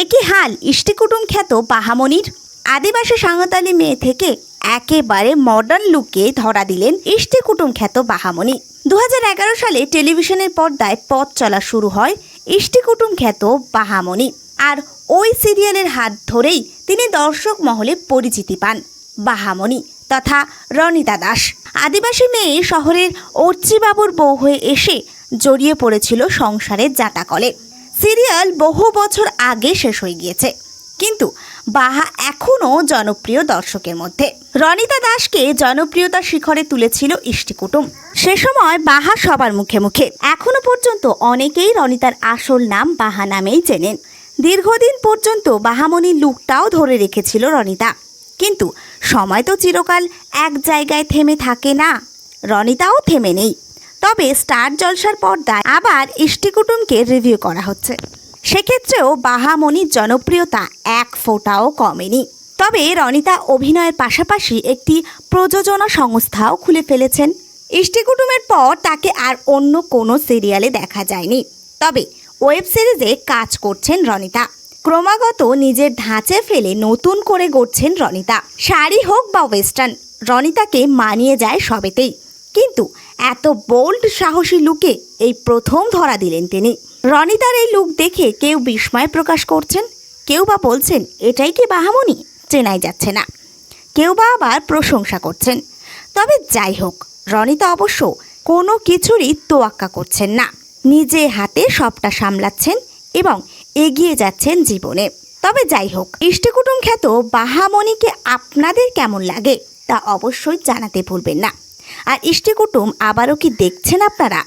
একই হাল ইষ্টিকুটুম খ্যাত বাহামনির আদিবাসী সাঁওতালি মেয়ে থেকে একেবারে মডার্ন লুকে ধরা দিলেন ইষ্টিকুটুম খ্যাত বাহামনি দু হাজার এগারো সালে টেলিভিশনের পর্দায় পথ চলা শুরু হয় ইষ্টিকুটুম খ্যাত বাহামনি আর ওই সিরিয়ালের হাত ধরেই তিনি দর্শক মহলে পরিচিতি পান বাহামনি তথা রনিতা দাস। আদিবাসী মেয়ে শহরের অর্চিবাবুর বউ হয়ে এসে জড়িয়ে পড়েছিল সংসারের জাটাকলে সিরিয়াল বহু বছর আগে শেষ হয়ে গিয়েছে। কিন্তু বাহা এখনও জনপ্রিয় দর্শকের মধ্যে। রনিতা দাসকে জনপ্রিয়তার শিখরে তুলেছিল ইষ্টিকুটুম সে সময় বাহা সবার মুখে মুখে। এখনও পর্যন্ত অনেকেই রনিতার আসল নাম বাহা নামেই চেনেন। দীর্ঘদিন পর্যন্ত বাহামণির লুকটাও ধরে রেখেছিল রনিতা। কিন্তু সময় তো চিরকাল এক জায়গায় থেমে থাকে না। রনিতাও থেমে নেই। তবে স্টার জলসার পর্দায় আবার ইষ্টিকুটুমকে রিভিউ করা হচ্ছে। সেক্ষেত্রেও বাহামণির জনপ্রিয়তা এক ফোঁটাও কমেনি। তবে রনিতা অভিনয়ের পাশাপাশি একটি প্রযোজনা সংস্থাও খুলে ফেলেছেন। ইষ্টিকুটুমের পর তাকে আর অন্য কোনো সিরিয়ালে দেখা যায়নি। তবে ওয়েব সিরিজে কাজ করছেন রনিতা। ক্রমাগত নিজের ধাঁচে ফেলে নতুন করে গড়ছেন রনিতা। শাড়ি হোক বা ওয়েস্টার্ন রনিতাকে মানিয়ে যায় সবেতেই। কিন্তু এত বোল্ড সাহসী লুকে এই প্রথম ধরা দিলেন তিনি। রনিতার এই লুক দেখে কেউ বিস্ময় প্রকাশ করছেন, কেউ বা বলছেন, এটাই কি বাহামনি? চেনাই যাচ্ছে না। কেউ বা আবার প্রশংসা করছেন। তবে যাই হোক, রনিতা অবশ্য কোনো কিছুরই তোয়াক্কা করছেন না। নিজে হাতে সবটা সামলাচ্ছেন এবং এগিয়ে যাচ্ছেন জীবনে। তবে যাই হোক, ইষ্টিকুটুম খ্যাত বাহামণিকে আপনাদের কেমন লাগে তা অবশ্যই জানাতে ভুলবেন না। আর ইষ্টিকুটুম আবারও কি দেখছেন আপনারা?